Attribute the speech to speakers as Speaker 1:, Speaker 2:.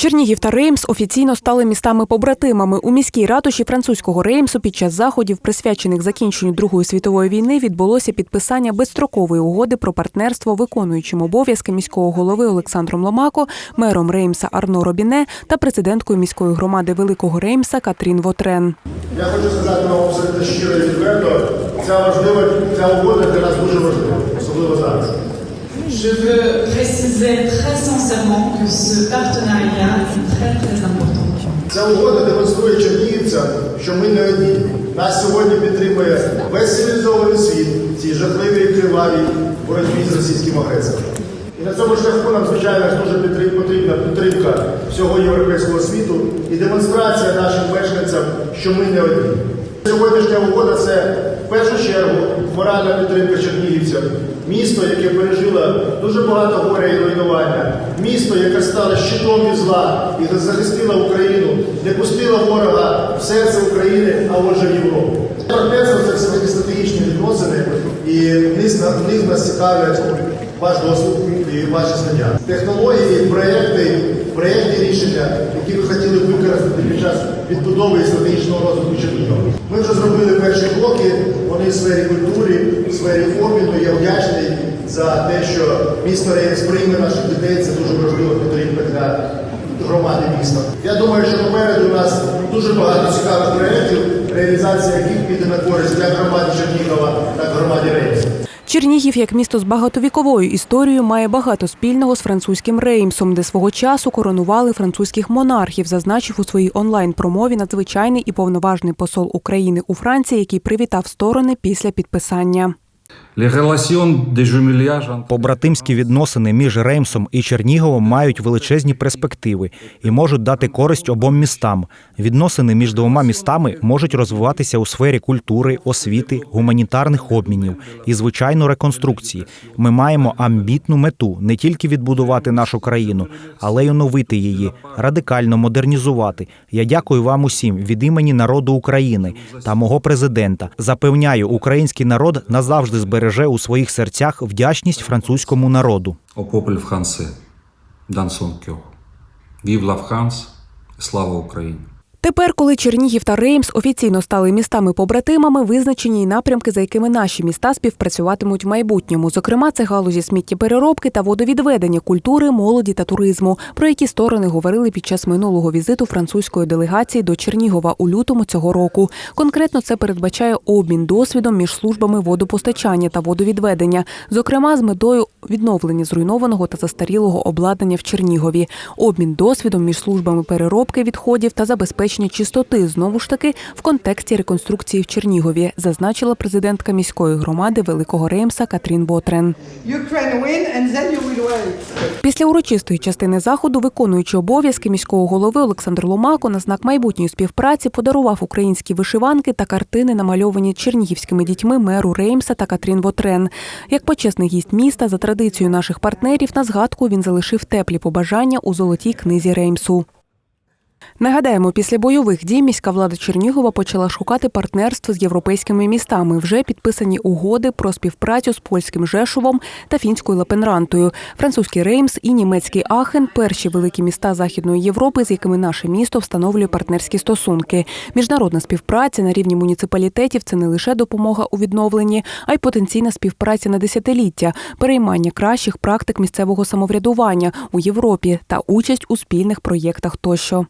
Speaker 1: Чернігів та Реймс офіційно стали містами-побратимами. У міській ратуші французького Реймсу під час заходів, присвячених закінченню Другої світової війни, відбулося підписання безстрокової угоди про партнерство виконуючим обов'язки міського голови Олександром Ломако, мером Реймса Арно Робіне та президенткою міської громади Великого Реймса Катрін Вотрен.
Speaker 2: Я хочу сказати вам абсолютно щиро і відверто, ця важлива, ця угода для нас дуже важлива, особливо зараз.
Speaker 3: Je veux préciser très sincèrement que ce partenariat est très très important.
Speaker 2: Ця угода демонструє чернігівцям, що ми не одні. Нас сьогодні підтримує весь цивілізований світ в цій жахливій і кривавій боротьбі з російським агресором. І на цьому шляху нам, звичайно, дуже потрібна підтримка всього європейського світу і демонстрація нашим мешканцям, що ми не одні. Сьогоднішня угода це в першу чергу моральна підтримка чернігівцям. Місто, яке пережило дуже багато горя і руйнування, місто, яке стало щитом від зла і захистило Україну, не пустило ворога в серце України, а отже в Європу. Партнерство це все-таки стратегічні відносини, і на- вниз нас цікавлять ваш досвід і ваші знання. Технології, проекти, проєктні рішення, які ви хотіли використати під час відбудови стратегічного розвитку Чернігова. Ми вже зробили перші кроки, вони в сфері культури, в сфері обміну. Я вдячний за те, що місто Рейнс прийме наших дітей. Це дуже важлива підтримка для громади міста. Я думаю, що попереду у нас дуже багато цікавих проєктів, реалізація яких піде на користь як громаді Чернігова, так і громаді Рейнса.
Speaker 1: Чернігів, як місто з багатовіковою історією, має багато спільного з французьким Реймсом, де свого часу коронували французьких монархів, зазначив у своїй онлайн-промові надзвичайний і повноважний посол України у Франції, який привітав сторони після підписання.
Speaker 4: Побратимські відносини між Реймсом і Черніговом мають величезні перспективи і можуть дати користь обом містам. Відносини між двома містами можуть розвиватися у сфері культури, освіти, гуманітарних обмінів і звичайно реконструкції. Ми маємо амбітну мету не тільки відбудувати нашу країну, але й оновити її, радикально модернізувати. Я дякую вам усім від імені народу України та мого президента. Запевняю, український народ назавжди збереже у своїх серцях вдячність французькому народу.
Speaker 5: au peuple français Дансон Кьох. France, і слава Україні!
Speaker 1: Тепер, коли Чернігів та Реймс офіційно стали містами-побратимами, визначені й напрямки, за якими наші міста співпрацюватимуть в майбутньому. Зокрема, це галузі сміттєпереробки та водовідведення культури, молоді та туризму, про які сторони говорили під час минулого візиту французької делегації до Чернігова у лютому цього року. Конкретно це передбачає обмін досвідом між службами водопостачання та водовідведення, зокрема з метою відновлення зруйнованого та застарілого обладнання в Чернігові, обмін досвідом між службами переробки відходів та забезпечення чистоти знову ж таки в контексті реконструкції в Чернігові, зазначила президентка міської громади Великого Реймса Катрін Ботрен. Після урочистої частини заходу, виконуючи обов'язки міського голови Олександр Ломако на знак майбутньої співпраці подарував українські вишиванки та картини, намальовані чернігівськими дітьми меру Реймса та Катрін Вотрен. Як почесний гість міста, за традицією наших партнерів, на згадку він залишив теплі побажання у золотій книзі Реймсу. Нагадаємо, після бойових дій міська влада Чернігова почала шукати партнерство з європейськими містами. Вже підписані угоди про співпрацю з польським Жешовом та фінською Лапенрантою. Французький Реймс і німецький Ахен перші великі міста Західної Європи, з якими наше місто встановлює партнерські стосунки. Міжнародна співпраця на рівні муніципалітетів це не лише допомога у відновленні, а й потенційна співпраця на десятиліття, переймання кращих практик місцевого самоврядування у Європі та участь у спільних проєктах тощо.